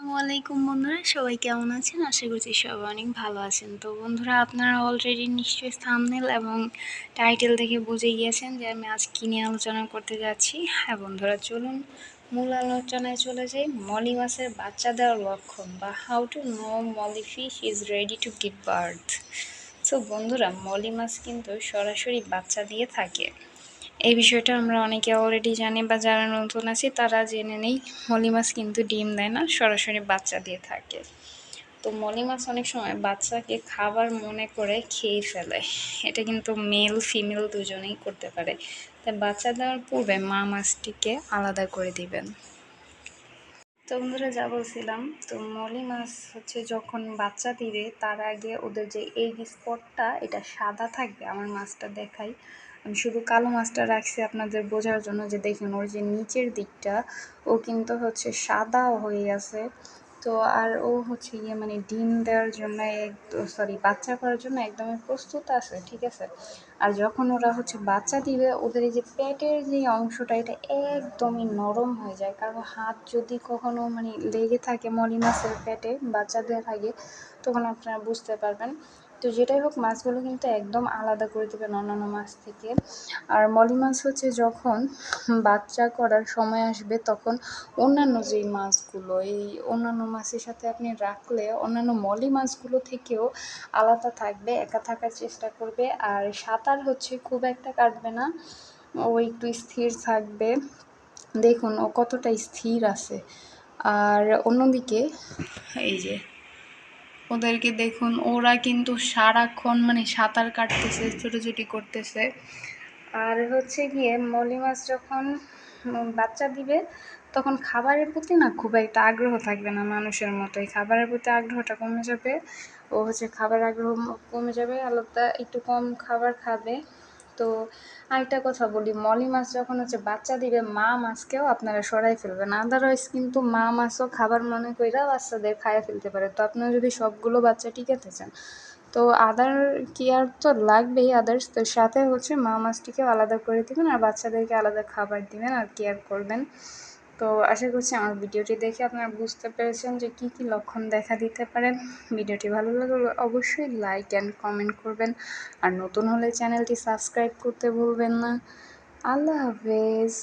আসসালামু আলাইকুম বন্ধুরা, সবাই কেমন আছেন? আশা করছি সবাই অনেক ভালো আছেন। তো বন্ধুরা, আপনারা অলরেডি নিশ্চয়ই থামনেল এবং টাইটেল দেখে বুঝে গিয়েছেন যে আমি আজ কী নিয়ে আলোচনা করতে যাচ্ছি। হ্যাঁ বন্ধুরা, চলুন মূল আলোচনায় চলে যাই। মলি মাছের বাচ্চা দেওয়ার লক্ষণ বা how to know molly fish is ready to give birth so বন্ধুরা, মলি মাছ কিন্তু সরাসরি বাচ্চা দিয়ে থাকে। এই বিষয়টা আমরা অনেকে অলরেডি জানি বা যারা নতুন আছি, তারা জেনে নেই। মলি মাছ কিন্তু ডিম দেয় না, সরাসরি বাচ্চা দিয়ে থাকে। তো মলি মাছ অনেক সময় বাচ্চাকে খাবার মনে করে খেয়ে ফেলে। এটা কিন্তু মেল ফিমেল দুজনেই করতে পারে। তাই বাচ্চা দেওয়ার পূর্বে মা মাছটিকে আলাদা করে দিবেন। তো বন্ধুরা যা বলছিলাম, তো মলি মাছ হচ্ছে যখন বাচ্চা দিবে, তার আগে ওদের যে এই স্পটটা এটা সাদা থাকবে, আমার মাছটা দেখাই। আমি শুধু কালো মাছটা রাখছি আপনাদের বোঝার জন্য যে দেখুন ওর যে নিচের দিকটা, ও কিন্তু হচ্ছে সাদা হয়ে আছে। তো আর ও হচ্ছে ইয়ে মানে ডিম দেওয়ার জন্য সরি বাচ্চা করার জন্য একদমই প্রস্তুত আছে, ঠিক আছে? আর যখন ওরা হচ্ছে বাচ্চা দিবে, ওদের এই যে পেটের যে অংশটা, এটা একদমই নরম হয়ে যায়। কারণ হাত যদি কখনো মানে লেগে থাকে মলিনাসের পেটে বাচ্চা দেওয়ার আগে, তখন আপনারা বুঝতে পারবেন। তো যেটাই হোক, মাছগুলো কিন্তু একদম আলাদা করে দেবেন অন্যান্য মাছ থেকে। আর মলি মাছ হচ্ছে যখন বাচ্চা করার সময় আসবে, তখন অন্যান্য যেই মাছগুলো, এই অন্যান্য মাছের সাথে আপনি রাখলে অন্যান্য মলি মাছগুলো থেকেও আলাদা থাকবে, একা থাকার চেষ্টা করবে। আর সাঁতার হচ্ছে খুব একটা কাটবে না, ও একটু স্থির থাকবে। দেখুন ও কতটা স্থির আছে। আর অন্যদিকে, এই যে ওদেরকে দেখুন, ওরা কিন্তু সারাক্ষণ মানে সাঁতার কাটতেছে ছোটোছুটি করতেছে। আর হচ্ছে গিয়ে মলি মাছ যখন বাচ্চা দিবে, তখন খাবারের প্রতি না খুব একটা আগ্রহ থাকবে না মানুষের মতোই। খাবারের প্রতি আগ্রহটা কমে যাবে, ও হচ্ছে খাবার আগ্রহ কমে যাবে আলাদা একটু কম খাবার খাবে। তো আরেকটা কথা বলি, মলি মাছ যখন হচ্ছে বাচ্চা দিবে, মা মাছকেও আপনারা সরাই ফেলবেন। আদারওয়াইজ কিন্তু মা মাছও খাবার মনে কইরা বাচ্চাদের খাইয়ে ফেলতে পারে। তো আপনারা যদি সবগুলো বাচ্চা টিকাতে চান, তো আদার কেয়ার তো লাগবেই আদার্স তো সাথে হচ্ছে মা মাছটিকেও আলাদা করে দেবেন আর বাচ্চাদেরকে আলাদা খাবার দিবেন আর কেয়ার করবেন। তো আশা করছি আমার ভিডিওটি দেখে আপনারা বুঝতে পেরেছেন যে কি কি লক্ষণ দেখা দিতে পারে। ভিডিওটি ভালো লাগলে অবশ্যই লাইক অ্যান্ড কমেন্ট করবেন। আর নতুন হলে চ্যানেলটি সাবস্ক্রাইব করতে ভুলবেন না। আল্লাহ হাফেজ।